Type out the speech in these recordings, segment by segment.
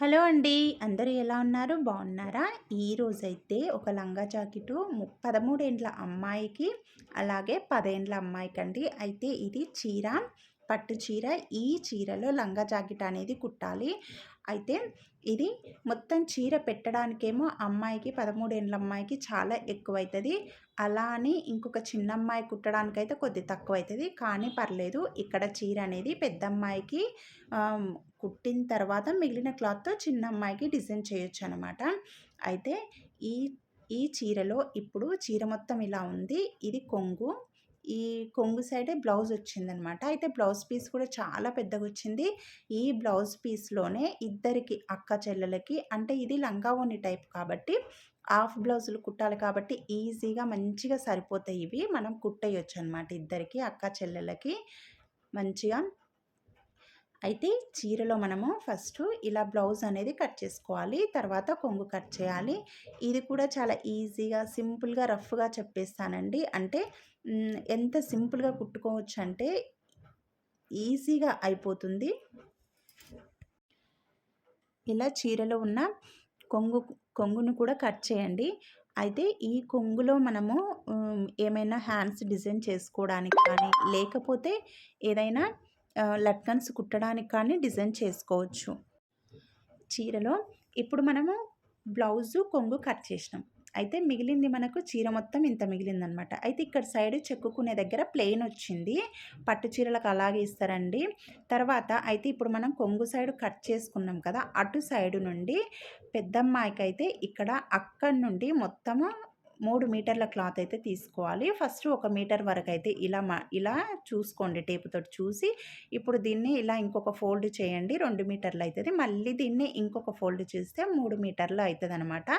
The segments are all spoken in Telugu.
హలో అండి. అందరూ ఎలా ఉన్నారు? బాగున్నారా? ఈరోజైతే ఒక లంగా జాకెట్ పదమూడేండ్ల అమ్మాయికి అలాగే పదేండ్ల అమ్మాయికి అండి అయితే ఇది చీర పట్టు చీర. ఈ చీరలో లంగా జాకెట్ అనేది కుట్టాలి. అయితే ఇది మొత్తం చీర పెట్టడానికేమో అమ్మాయికి పదమూడేళ్ళ అమ్మాయికి చాలా ఎక్కువైతుంది. అలా అని ఇంకొక చిన్న అమ్మాయి కుట్టడానికైతే కొద్ది తక్కువ అవుతుంది కానీ పర్లేదు ఇక్కడ చీర అనేది పెద్ద అమ్మాయికి కుట్టిన తర్వాత మిగిలిన క్లాత్తో చిన్న అమ్మాయికి డిజైన్ చేయొచ్చు అనమాట అయితే ఈ ఈ చీరలో ఇప్పుడు చీర మొత్తం ఇలా ఉంది. ఇది కొంగు. ఈ కొంగు సైడే బ్లౌజ్ వచ్చిందనమాట. అయితే బ్లౌజ్ పీస్ కూడా చాలా పెద్దగా వచ్చింది. ఈ బ్లౌజ్ పీస్లోనే ఇద్దరికి అక్క చెల్లెలకి అంటే ఇది లంగా ఓని టైప్ కాబట్టి హాఫ్ బ్లౌజులు కుట్టాలి కాబట్టి ఈజీగా మంచిగా సరిపోతాయి ఇవి. మనం కుట్టేయచ్చు అనమాట ఇద్దరికి అక్క చెల్లెలకి మంచిగా. అయితే చీరలో మనము ఫస్ట్ ఇలా బ్లౌజ్ అనేది కట్ చేసుకోవాలి. తర్వాత కొంగు కట్ చేయాలి. ఇది కూడా చాలా ఈజీగా సింపుల్గా రఫ్గా చెప్పేస్తానండి. అంటే ఎంత సింపుల్గా కుట్టుకోవచ్చు అంటే ఈజీగా అయిపోతుంది. ఇలా చీరలో ఉన్న కొంగు కొంగును కూడా కట్ చేయండి. అయితే ఈ కొంగులో మనము ఏమైనా హ్యాండ్స్ డిజైన్ చేసుకోవడానికి కానీ లేకపోతే ఏదైనా లట్కన్స్ కుట్టడానికి కానీ డిజైన్ చేసుకోవచ్చు. చీరలో ఇప్పుడు మనము బ్లౌజు కొంగు కట్ చేసినాం. అయితే మిగిలింది మనకు చీర మొత్తం ఇంత మిగిలిందనమాట. అయితే ఇక్కడ సైడ్ చెక్కుకునే దగ్గర ప్లెయిన్ వచ్చింది. పట్టు చీరలకు అలాగే ఇస్తారండి. తర్వాత అయితే ఇప్పుడు మనం కొంగు సైడ్ కట్ చేసుకున్నాం కదా అటు సైడ్ నుండి పెద్దమ్మాయికి అయితే ఇక్కడ అక్కడి నుండి మొత్తము మూడు మీటర్ల క్లాత్ అయితే తీసుకోవాలి. ఫస్ట్ ఒక మీటర్ వరకు అయితే ఇలా మా ఇలా చూసుకోండి టేపుతో చూసి. ఇప్పుడు దీన్ని ఇలా ఇంకొక ఫోల్డ్ చేయండి. రెండు మీటర్లు అవుతుంది మళ్ళీ దీన్ని ఇంకొక ఫోల్డ్ చేస్తే మూడు మీటర్లు అవుతుంది అనమాట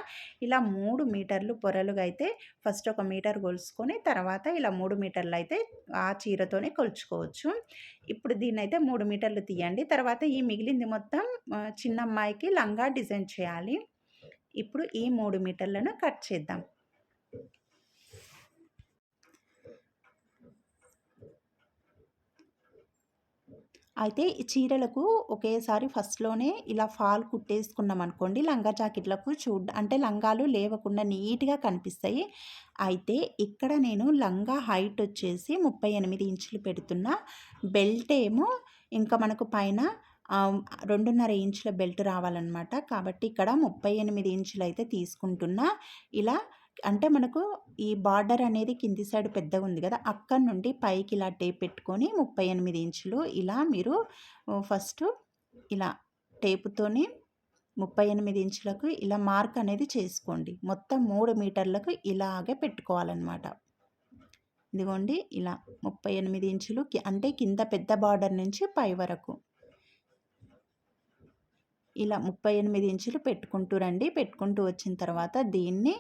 ఇలా మూడు మీటర్లు పొరలుగా అయితే ఫస్ట్ ఒక మీటర్ కొలుసుకొని తర్వాత ఇలా మూడు మీటర్లు అయితే ఆ చీరతోనే కొలుచుకోవచ్చు. ఇప్పుడు దీన్ని అయితే మూడు మీటర్లు తీయండి. తర్వాత ఈ మిగిలింది మొత్తం చిన్న అమ్మాయికి లంగా డిజైన్ చేయాలి. ఇప్పుడు ఈ మూడు మీటర్లను కట్ చేద్దాం. అయితే ఈ చీరలకు ఒకేసారి ఫస్ట్లోనే ఇలా ఫాల్ కుట్టేసుకున్నాం అనుకోండి లంగా జాకెట్లకు చూడ అంటే లంగాలు లేవకుండా నీట్గా కనిపిస్తాయి. అయితే ఇక్కడ నేను లంగా హైట్ వచ్చేసి ముప్పై ఎనిమిది ఇంచులు పెడుతున్నా. బెల్ట్ ఏమో ఇంకా మనకు పైన రెండున్నర ఇంచుల బెల్ట్ రావాలన్నమాట. కాబట్టి ఇక్కడ ముప్పై ఎనిమిది ఇంచులు అయితే తీసుకుంటున్నా. ఇలా అంటే మనకు ఈ బార్డర్ అనేది కింది సైడ్ పెద్దగా ఉంది కదా అక్కడి నుండి పైకి ఇలా టేప్ పెట్టుకొని ముప్పై ఎనిమిది ఇంచులు ఇలా మీరు ఫస్ట్ ఇలా టేపుతోని ముప్పై ఎనిమిది ఇంచులకు ఇలా మార్క్ అనేది చేసుకోండి. మొత్తం మూడు మీటర్లకు ఇలాగే పెట్టుకోవాలన్నమాట. ఇదిగోండి ఇలా ముప్పై ఎనిమిది ఇంచులు అంటే కింద పెద్ద బార్డర్ నుంచి పై వరకు. ఇలా ముప్పై ఎనిమిది ఇంచులు పెట్టుకుంటూ రండి. పెట్టుకుంటూ వచ్చిన తర్వాత దీన్ని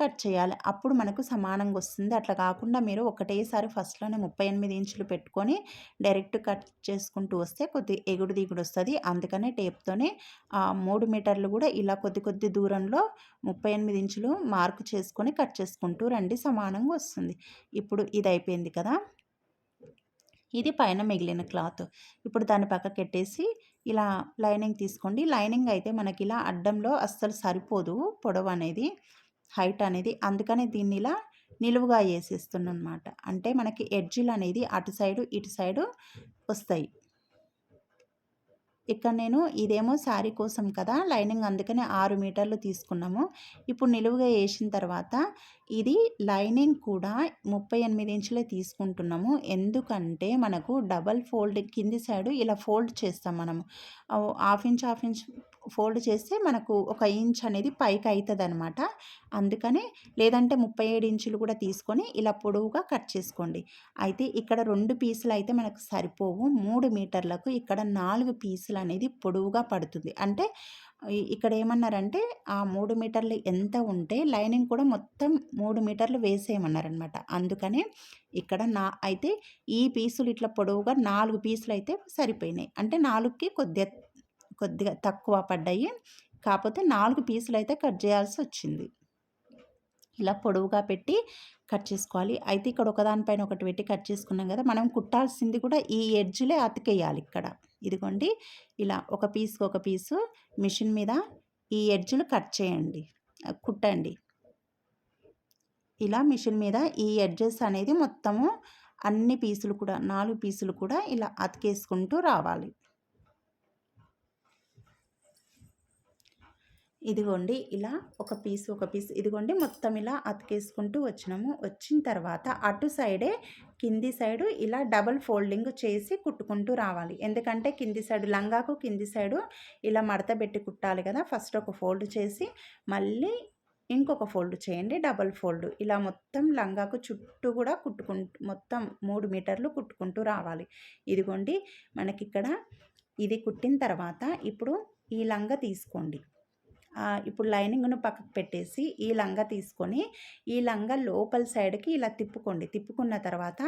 కట్ చేయాలి. అప్పుడు మనకు సమానంగా వస్తుంది. అట్లా కాకుండా మీరు ఒకటేసారి ఫస్ట్లోనే ముప్పై ఎనిమిది ఇంచులు పెట్టుకొని డైరెక్ట్ కట్ చేసుకుంటూ వస్తే కొద్ది ఎగుడు దిగుడు వస్తుంది. అందుకనే టేప్తోనే మూడు మీటర్లు కూడా ఇలా కొద్ది కొద్ది దూరంలో ముప్పై ఎనిమిది ఇంచులు మార్కు చేసుకొని కట్ చేసుకుంటూ రండి. సమానంగా వస్తుంది. ఇప్పుడు ఇది అయిపోయింది కదా. ఇది పైన మిగిలిన క్లాత్. ఇప్పుడు దాన్ని పక్కకెట్టేసి ఇలా లైనింగ్ తీసుకోండి. లైనింగ్ అయితే మనకి ఇలా అడ్డంలో అస్సలు సరిపోదు పొడవు అనేది. హైట్ అనేది అందుకనే దీన్ని ఇలా నిలువుగా వేసేస్తున్నాను అనమాట అంటే మనకి ఎడ్జిల్ అనేది అటు సైడు ఇటు సైడు వస్తాయి. ఇక్కడ నేను ఇదేమో శారీ కోసం కదా లైనింగ్ అందుకనే ఆరు మీటర్లు తీసుకున్నాము. ఇప్పుడు నిలువుగా వేసిన తర్వాత ఇది లైనింగ్ కూడా ముప్పై ఎనిమిది ఇంచులే తీసుకుంటున్నాము. ఎందుకంటే మనకు డబల్ ఫోల్డ్ కింది సైడు ఇలా ఫోల్డ్ చేస్తాం మనము. Half inch half inch fold చేస్తే మనకు ఒక ఇంచ్ అనేది పైకి అవుతుంది అనమాట అందుకనే లేదంటే ముప్పై ఏడు ఇంచులు కూడా తీసుకొని ఇలా పొడవుగా కట్ చేసుకోండి. అయితే ఇక్కడ రెండు పీసులు అయితే మనకు సరిపోవు. మూడు మీటర్లకు ఇక్కడ నాలుగు పీసులు అనేది పొడవుగా పడుతుంది. అంటే ఇక్కడ ఏమన్నారంటే ఆ మూడు మీటర్లు ఎంత ఉంటే లైనింగ్ కూడా మొత్తం మూడు మీటర్లు వేసేయమన్నారనమాట. అందుకనే ఇక్కడ నా అయితే ఈ పీసులు ఇట్లా పొడవుగా నాలుగు పీసులు అయితే సరిపోయినాయి. అంటే నాలుగుకి కొద్దిగా కొద్దిగా తక్కువ పడ్డాయి. కాకపోతే నాలుగు పీసులు అయితే కట్ చేయాల్సి వచ్చింది. ఇలా పొడవుగా పెట్టి కట్ చేసుకోవాలి. అయితే ఇక్కడ ఒకదానిపైన ఒకటి పెట్టి కట్ చేసుకున్నాం కదా మనం కుట్టాల్సింది కూడా ఈ ఎడ్జ్లే అతికేయాలి ఇక్కడ. ఇదిగోండి ఇలా ఒక పీస్కి ఒక పీసు మిషన్ మీద ఈ ఎడ్జ్లు కట్ చేయండి కుట్టండి. ఇలా మిషన్ మీద ఈ ఎడ్జెస్ అనేది మొత్తము అన్ని పీసులు కూడా నాలుగు పీసులు కూడా ఇలా అతికేసుకుంటూ రావాలి. ఇదిగోండి ఇలా ఒక పీస్ ఒక పీస్ ఇదిగోండి మొత్తం ఇలా అతికేసుకుంటూ వచ్చినాము. వచ్చిన తర్వాత అటు సైడే కింది సైడు ఇలా డబల్ ఫోల్డింగ్ చేసి కుట్టుకుంటూ రావాలి. ఎందుకంటే కింది సైడు లంగాకు కింది సైడు ఇలా మడత పెట్టి కుట్టాలి కదా. ఫస్ట్ ఒక ఫోల్డ్ చేసి మళ్ళీ ఇంకొక ఫోల్డ్ చేయండి డబల్ ఫోల్డ్. ఇలా మొత్తం లంగాకు చుట్టూ కూడా కుట్టుకుంటూ మొత్తం మూడు మీటర్లు కుట్టుకుంటూ రావాలి. ఇదిగోండి మనకి ఇక్కడ ఇది కుట్టిన తర్వాత ఇప్పుడు ఈ లంగా తీసుకోండి. ఇప్పుడు లైనింగ్ను పక్కకు పెట్టేసి ఈ లంగా తీసుకొని ఈ లంగా లోపల సైడ్కి ఇలా తిప్పుకోండి. తిప్పుకున్న తర్వాత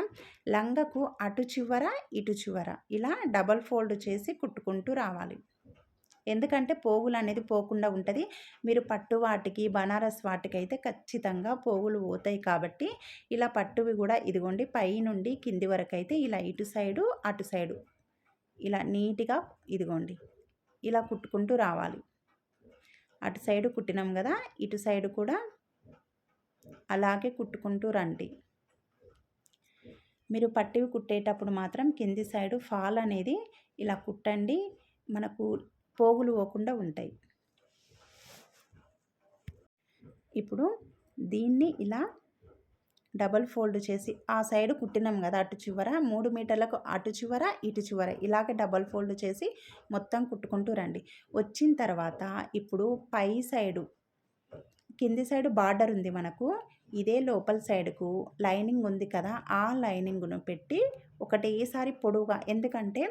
లంగకు అటు చివర ఇటు చివర ఇలా డబల్ ఫోల్డ్ చేసి కుట్టుకుంటూ రావాలి. ఎందుకంటే పోగులు అనేది పోకుండా ఉంటుంది. మీరు పట్టు వాటికి బనారస్ వాటికి అయితే ఖచ్చితంగా పోగులు పోతాయి కాబట్టి ఇలా పట్టువి కూడా ఇదిగోండి పై నుండి కింది వరకు అయితే ఇలా ఇటు సైడు అటు సైడు ఇలా నీట్గా ఇదిగోండి ఇలా కుట్టుకుంటూ రావాలి. అటు సైడు కుట్టినాం కదా ఇటు సైడు కూడా అలాగే కుట్టుకుంటూ రండి. మీరు పట్టివి కుట్టేటప్పుడు మాత్రం కింది సైడు ఫాల్ అనేది ఇలా కుట్టండి మనకు పోగులు పోకుండా ఉంటాయి. ఇప్పుడు దీన్ని ఇలా డబల్ ఫోల్డ్ చేసి ఆ సైడ్ కుట్టినాం కదా అటు చివర మూడు మీటర్లకు అటు చివర ఇటు చివర ఇలాగే డబల్ ఫోల్డ్ చేసి మొత్తం కుట్టుకుంటూ రండి. వచ్చిన తర్వాత ఇప్పుడు పై సైడు కింది సైడు బార్డర్ ఉంది మనకు. ఇదే లోపల సైడ్కు లైనింగ్ ఉంది కదా ఆ లైనింగ్ను పెట్టి ఒకటేసారి పొడవుగా ఎందుకంటే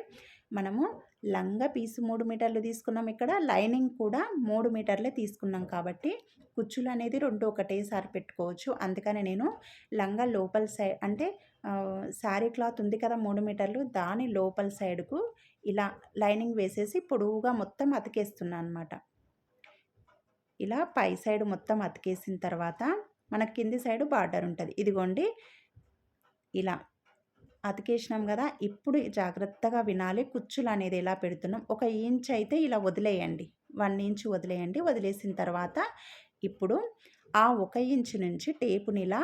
మనము లంగా పీసు మూడు మీటర్లు తీసుకున్నాం ఇక్కడ. లైనింగ్ కూడా మూడు మీటర్లే తీసుకున్నాం కాబట్టి కుచ్చులు అనేది రెండు ఒకటేసారి పెట్టుకోవచ్చు. అందుకని నేను లంగా లోపల సైడ్ అంటే శారీ క్లాత్ ఉంది కదా మూడు మీటర్లు దాని లోపల సైడ్కు ఇలా లైనింగ్ వేసేసి పొడవుగా మొత్తం అతికేస్తున్నాను అనమాట ఇలా పై సైడ్ మొత్తం అతికేసిన తర్వాత మన కింది సైడ్ బార్డర్ ఉంటుంది. ఇదిగోండి. ఇలా అతికేసినాం కదా ఇప్పుడు జాగ్రత్తగా వినాలి. కుచ్చులు అనేది ఎలా పెడుతున్నాం? ఒక ఇంచ్ అయితే ఇలా వదిలేయండి. వన్ ఇంచ్ వదిలేయండి. వదిలేసిన తర్వాత ఇప్పుడు ఆ ఒక ఇంచ్ నుంచి టేపుని ఇలా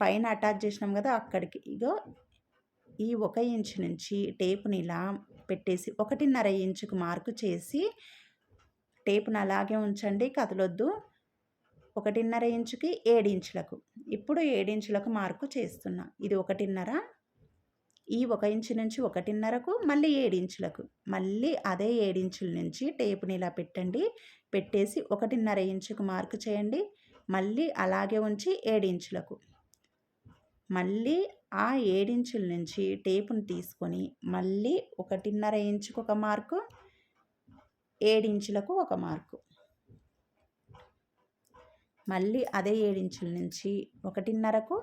పైన అటాచ్ చేసినాం కదా అక్కడికి ఇగో ఈ ఒక ఇంచ్ నుంచి టేపుని ఇలా పెట్టేసి ఒకటిన్నర ఇంచుకు మార్కు చేసి టేపును అలాగే ఉంచండి. కదలొద్దు. ఒకటిన్నర ఇంచుకి ఏడించులకు ఇప్పుడు ఏడించులకు మార్కు చేస్తున్నా. ఇది ఒకటిన్నర ఈ ఒక ఇంచు నుంచి ఒకటిన్నరకు మళ్ళీ ఏడించులకు మళ్ళీ అదే ఏడించుల నుంచి టేపుని ఇలా పెట్టండి. పెట్టేసి ఒకటిన్నర ఇంచుకు మార్కు చేయండి. మళ్ళీ అలాగే ఉంచి ఏడించులకు మళ్ళీ ఆ ఏడించుల నుంచి టేపును తీసుకొని మళ్ళీ ఒకటిన్నర ఇంచుకు ఒక మార్కు ఏడించులకు ఒక మార్కు. మళ్ళీ అదే ఏడించుల నుంచి ఒకటిన్నరకు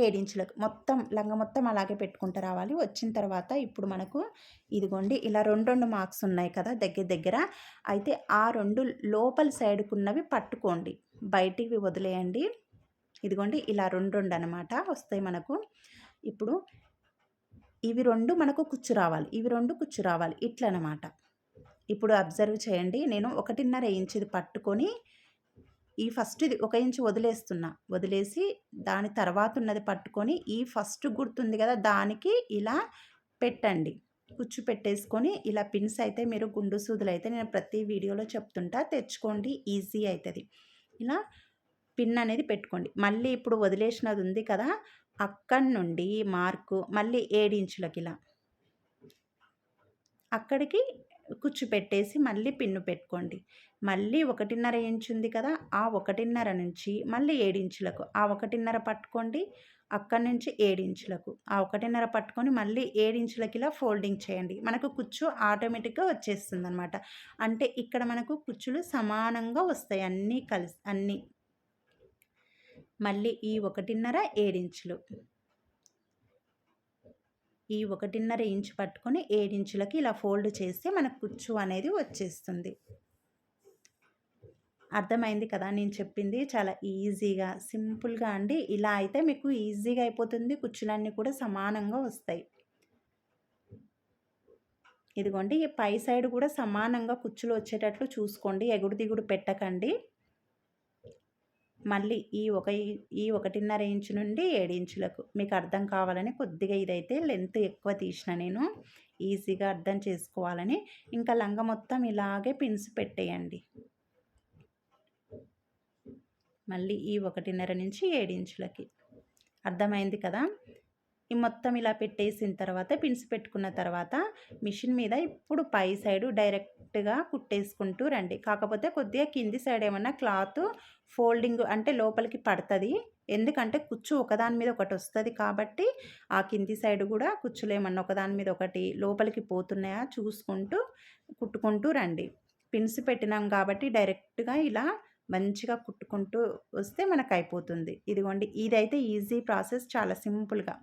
ఏడించులకు. మొత్తం లంగ మొత్తం అలాగే పెట్టుకుంటూ రావాలి. వచ్చిన తర్వాత ఇప్పుడు మనకు ఇదిగోండి ఇలా రెండు రెండు మార్క్స్ ఉన్నాయి కదా దగ్గర దగ్గర. అయితే ఆ రెండు లోపల సైడ్కున్నవి పట్టుకోండి. బయటికి వదిలేయండి. ఇదిగోండి ఇలా రెండు రెండు అనమాట వస్తాయి మనకు. ఇప్పుడు ఇవి రెండు మనకు కుచ్చు రావాలి. ఇవి రెండు కుచ్చు రావాలి. ఇట్లనమాట ఇప్పుడు అబ్జర్వ్ చేయండి. నేను ఒకటిన్నర ఇంచుది పట్టుకొని ఈ ఫస్ట్ ఇది ఒక ఇంచు వదిలేస్తున్నా. వదిలేసి దాని తర్వాత ఉన్నది పట్టుకొని ఈ ఫస్ట్ గుర్తుంది కదా దానికి ఇలా పెట్టండి. కుచ్చు పెట్టేసుకొని ఇలా పిన్స్ అయితే మీరు గుండు సూదులు అయితే నేను ప్రతి వీడియోలో చెప్తుంటా. తెచ్చుకోండి ఈజీ అవుతుంది ఇలా పిన్ అనేది పెట్టుకోండి. మళ్ళీ ఇప్పుడు వదిలేసినది ఉంది కదా అక్కడి నుండి మార్కు మళ్ళీ ఏడించులకి ఇలా అక్కడికి కుచ్చు పెట్టేసి మళ్ళీ పిన్ను పెట్టుకోండి. మళ్ళీ ఒకటిన్నర ఇంచు ఉంది కదా ఆ ఒకటిన్నర నుంచి మళ్ళీ ఏడించులకు ఆ ఒకటిన్నర పట్టుకోండి అక్కడి నుంచి ఏడించులకు ఆ ఒకటిన్నర పట్టుకొని మళ్ళీ ఏడించులకి ఇలా ఫోల్డింగ్ చేయండి. మనకు కుచ్చు ఆటోమేటిక్గా వచ్చేస్తుంది అనమాట అంటే ఇక్కడ మనకు కుచ్చులు సమానంగా వస్తాయి అన్నీ కలిసి అన్నీ. మళ్ళీ ఈ ఒకటిన్నర ఏడించులు ఈ ఒకటిన్నర ఇంచు పట్టుకొని ఏడించులకి ఇలా ఫోల్డ్ చేస్తే మనకు కుచ్చు అనేది వచ్చేస్తుంది. అర్థమైంది కదా? నేను చెప్పింది చాలా ఈజీగా సింపుల్గా అండి. ఇలా అయితే మీకు ఈజీగా అయిపోతుంది. కుచ్చులన్నీ కూడా సమానంగా వస్తాయి. ఇదిగోండి ఈ పై సైడ్ కూడా సమానంగా కుచ్చులు వచ్చేటట్లు చూసుకోండి. ఎగుడు దిగుడు పెట్టకండి. మళ్ళీ ఈ ఒక ఈ ఒకటిన్నర ఇంచు నుండి ఏడు ఇంచులకు మీకు అర్థం కావాలని కొద్దిగా ఇదైతే లెంత్ ఎక్కువ తీసిన నేను ఈజీగా అర్థం చేసుకోవాలని. ఇంకా లంగ మొత్తం ఇలాగే పిన్స్ పెట్టేయండి. మళ్ళీ ఈ ఒకటిన్నర నుంచి ఏడు ఇంచులకి. అర్థమైంది కదా? ఈ మొత్తం ఇలా పెట్టేసిన తర్వాత పిన్స్ పెట్టుకున్న తర్వాత మిషన్ మీద ఇప్పుడు పై సైడు కరెక్ట్గా కుట్టేసుకుంటూ రండి. కాకపోతే కొద్దిగా కింది సైడ్ ఏమన్నా క్లాత్ ఫోల్డింగ్ అంటే లోపలికి పడుతుంది. ఎందుకంటే కుచ్చు ఒకదాని మీద ఒకటి వస్తుంది కాబట్టి ఆ కింది సైడ్ కూడా కుచ్చులు ఏమన్నా ఒకదాని మీద ఒకటి లోపలికి పోతున్నాయా చూసుకుంటూ కుట్టుకుంటూ రండి. పిన్స్ పెట్టినాం కాబట్టి డైరెక్ట్గా ఇలా మంచిగా కుట్టుకుంటూ వస్తే మనకు అయిపోతుంది ఇదిగోండి ఇదైతే ఈజీ ప్రాసెస్ చాలా సింపుల్గా.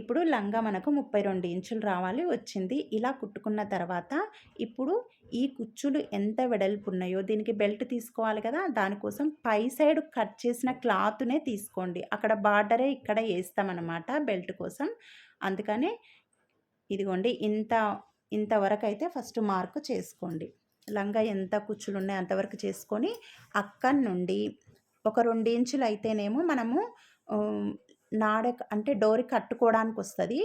ఇప్పుడు లంగా మనకు ముప్పై రెండు ఇంచులు రావాలి వచ్చింది. ఇలా కుట్టుకున్న తర్వాత ఇప్పుడు ఈ కుచ్చులు ఎంత వెడల్పు ఉన్నాయో దీనికి బెల్ట్ తీసుకోవాలి కదా దానికోసం పై సైడ్ కట్ చేసిన క్లాత్నే తీసుకోండి. అక్కడ బార్డరే ఇక్కడ వేస్తామన్నమాట బెల్ట్ కోసం. అందుకని ఇదిగోండి ఇంత ఇంతవరకు అయితే ఫస్ట్ మార్క్ చేసుకోండి. లంగా ఎంత కుచ్చులు ఉన్నాయి అంతవరకు చేసుకొని అక్కడి నుండి ఒక రెండు ఇంచులు అయితేనేమో మనము నాడ అంటే డోరి కట్టుకోవడానికి వస్తుంది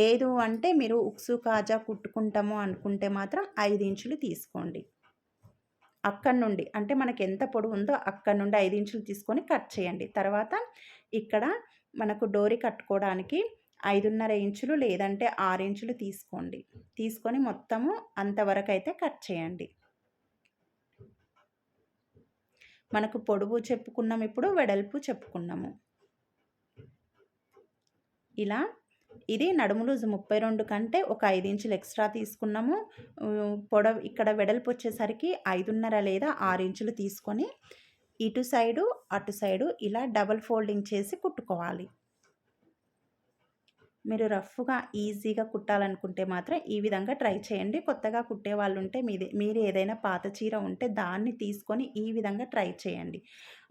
లేదు అంటే మీరు ఉక్సు కాజా కుట్టుకుంటాము అనుకుంటే మాత్రం ఐదు ఇంచులు తీసుకోండి. అక్కడి నుండి అంటే మనకి ఎంత పొడవు ఉందో అక్కడి నుండి ఐదు ఇంచులు తీసుకొని కట్ చేయండి. తర్వాత ఇక్కడ మనకు డోరి కట్టుకోవడానికి ఐదున్నర ఇంచులు లేదంటే ఆరు ఇంచులు తీసుకోండి. తీసుకొని మొత్తము అంతవరకు అయితే కట్ చేయండి. మనకు పొడవు చెప్పుకున్నాం ఇప్పుడు వెడల్పు చెప్పుకున్నాము. ఇలా ఇది నడుము లూజు ముప్పై రెండు కంటే ఒక ఐదు ఇంచులు ఎక్స్ట్రా తీసుకున్నాము. పొడవు ఇక్కడ వెడల్పు వచ్చేసరికి ఐదున్నర లేదా ఆరు ఇంచులు తీసుకొని ఇటు సైడు అటు సైడు ఇలా డబల్ ఫోల్డింగ్ చేసి కుట్టుకోవాలి. మీరు రఫ్గా ఈజీగా కుట్టాలనుకుంటే మాత్రం ఈ విధంగా ట్రై చేయండి. కొత్తగా కుట్టే వాళ్ళు ఉంటే మీది మీరు ఏదైనా పాత చీర ఉంటే దాన్ని తీసుకొని ఈ విధంగా ట్రై చేయండి.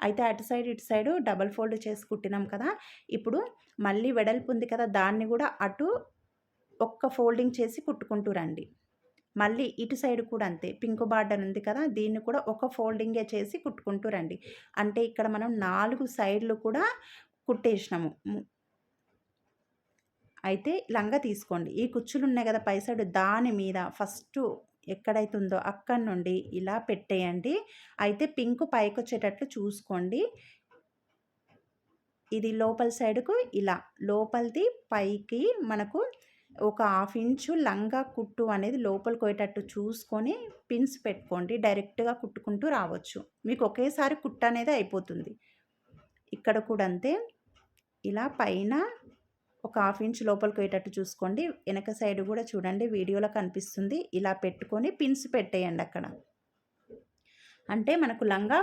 అయితే అటు సైడ్ ఇటు సైడు డబల్ ఫోల్డ్ చేసి కుట్టినాం కదా! ఇప్పుడు మళ్ళీ వెడల్పు ఉంది కదా! దాన్ని కూడా అటు ఒక్క ఫోల్డింగ్ చేసి కుట్టుకుంటూ రండి. మళ్ళీ ఇటు సైడ్ కూడా అంతే. పింక్ బార్డర్ ఉంది కదా! దీన్ని కూడా ఒక ఫోల్డింగే చేసి కుట్టుకుంటూ రండి. అంటే ఇక్కడ మనం నాలుగు సైడ్లు కూడా కుట్టేసినాము. అయితే లంగా తీసుకోండి. ఈ కుచ్చులు ఉన్నాయి కదా పై సైడ్ దాని మీద ఫస్ట్ ఎక్కడైతుందో అక్కడి నుండి ఇలా పెట్టేయండి. అయితే పింక్ పైకి వచ్చేటట్లు చూసుకోండి. ఇది లోపల సైడ్కు ఇలా. లోపలిది పైకి మనకు ఒక హాఫ్ ఇంచు లంగా కుట్టు అనేది లోపలికి పోయేటట్టు చూసుకొని పిన్స్ పెట్టుకోండి. డైరెక్ట్గా కుట్టుకుంటూ రావచ్చు. మీకు ఒకేసారి కుట్టు అనేది అయిపోతుంది. ఇక్కడ కూడా అంతే. ఇలా పైన ఒక హాఫ్ ఇంచ్ లోపలికి పోయేటట్టు చూసుకోండి. వెనక సైడ్ కూడా చూడండి. వీడియోలో కనిపిస్తుంది. ఇలా పెట్టుకొని పిన్స్ పెట్టేయండి అక్కడ. అంటే మనకు లంగా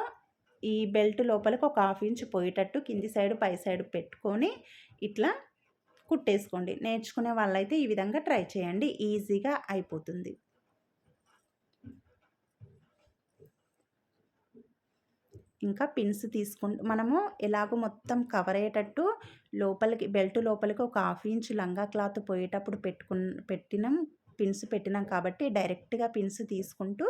ఈ బెల్ట్ లోపలికి ఒక హాఫ్ ఇంచ్ పోయేటట్టు కింది సైడ్ పై సైడ్ పెట్టుకొని ఇట్లా కుట్టేసుకోండి. నేర్చుకునే వాళ్ళైతే ఈ విధంగా ట్రై చేయండి. ఈజీగా అయిపోతుంది. ఇంకా పిన్స్ తీసుకుంటూ మనము ఎలాగో మొత్తం కవర్ అయ్యేటట్టు లోపలికి బెల్ట్ లోపలికి ఒక హాఫ్ ఇంచ్ లంగా క్లాత్ పోయేటప్పుడు పెట్టుకు పెట్టినాం పిన్స్ పెట్టినాం కాబట్టి డైరెక్ట్గా పిన్స్ తీసుకుంటూ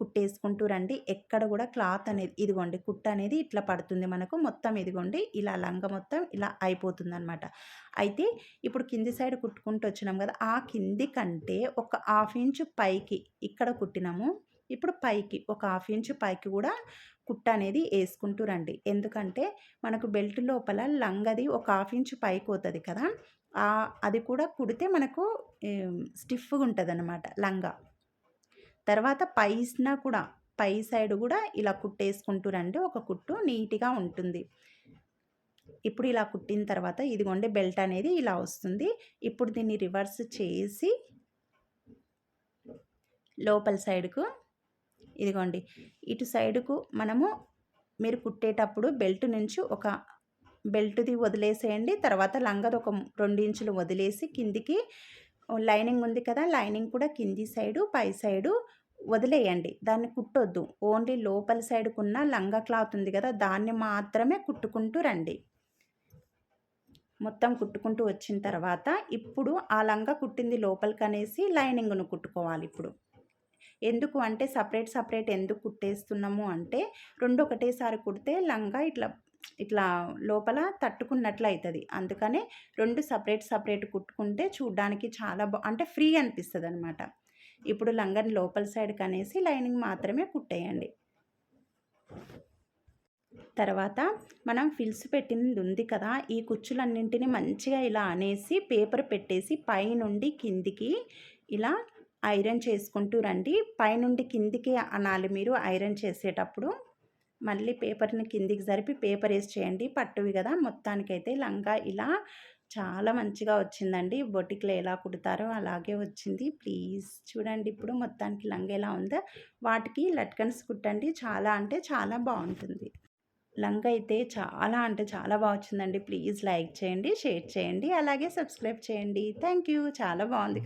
కుట్టేసుకుంటూ రండి. ఎక్కడ కూడా క్లాత్ అనేది ఇదిగోండి కుట్ట అనేది ఇట్లా పడుతుంది మనకు. మొత్తం ఇదిగోండి ఇలా లంగ మొత్తం ఇలా అయిపోతుంది అనమాట అయితే ఇప్పుడు కింది సైడ్ కుట్టుకుంటూ వచ్చినాం కదా ఆ కింది కంటే ఒక హాఫ్ ఇంచు పైకి ఇక్కడ కుట్టినాము. ఇప్పుడు పైకి ఒక హాఫ్ ఇంచు పైకి కూడా కుట్ట అనేది వేసుకుంటూ రండి. ఎందుకంటే మనకు బెల్ట్ లోపల లంగది ఒక హాఫ్ ఇంచు పైకి పోతుంది కదా అది కూడా కుడితే మనకు స్టిఫ్గా ఉంటుంది అనమాట లంగా. తర్వాత పైస్న కూడా పై సైడ్ కూడా ఇలా కుట్టేసుకుంటూ రండి. ఒక కుట్టు నీట్గా ఉంటుంది. ఇప్పుడు ఇలా కుట్టిన తర్వాత ఇదిగోండి బెల్ట్ అనేది ఇలా వస్తుంది. ఇప్పుడు దీన్ని రివర్స్ చేసి లోపల సైడ్కు ఇదిగోండి. ఇటు సైడుకు మనము మీరు కుట్టేటప్పుడు బెల్ట్ నుంచి ఒక బెల్ట్ది వదిలేసేయండి. తర్వాత లంగది ఒక రెండు ఇంచులు వదిలేసి కిందికి లైనింగ్ ఉంది కదా లైనింగ్ కూడా కింది సైడు పై సైడు వదిలేయండి. దాన్ని కుట్టొద్దు. ఓన్లీ లోపల సైడ్కున్న లంగా క్లాత్ ఉంది కదా దాన్ని మాత్రమే కుట్టుకుంటూ రండి. మొత్తం కుట్టుకుంటూ వచ్చిన తర్వాత ఇప్పుడు ఆ లంగా కుట్టింది లోపలికి అనేసి లైనింగ్ను కుట్టుకోవాలి ఇప్పుడు. ఎందుకు అంటే సపరేట్ సపరేట్ ఎందుకు కుట్టేస్తున్నాము అంటే రెండు ఒకటేసారి కుడితే లంగా ఇట్లా ఇట్లా లోపల తట్టుకున్నట్లు అవుతుంది అందుకనే రెండు సపరేట్ సపరేట్ కుట్టుకుంటే చూడ్డానికి చాలా బా అంటే ఫ్రీ అనిపిస్తుంది అనమాట ఇప్పుడు లంగని లోపల సైడ్కి అనేసి లైనింగ్ మాత్రమే కుట్టేయండి. తర్వాత మనం ఫిల్స్ పెట్టినది ఉంది కదా ఈ కుచ్చులన్నింటినీ మంచిగా ఇలా అనేసి పేపర్ పెట్టేసి పైనుండి కిందికి ఇలా ఐరన్ చేసుకుంటూ రండి. పైనుండి కిందికి అనాలి మీరు ఐరన్ చేసేటప్పుడు. మళ్ళీ పేపర్ని కిందికి జరిపి పేపర్ వేసి చేయండి. పట్టువి కదా మొత్తానికైతే లంగా ఇలా చాలా మంచిగా వచ్చిందండి. బొటిక్లో ఎలా కుడతారో అలాగే వచ్చింది. ప్లీజ్ చూడండి ఇప్పుడు మొత్తానికి లంగా ఎలా ఉందో. వాటికి లట్కన్స్ కుట్టండి. చాలా అంటే చాలా బాగుంటుంది. లంగా అయితే చాలా అంటే చాలా బాగా వచ్చిందండి. ప్లీజ్ లైక్ చేయండి షేర్ చేయండి అలాగే సబ్స్క్రైబ్ చేయండి. Thank you. చాలా బాగుంది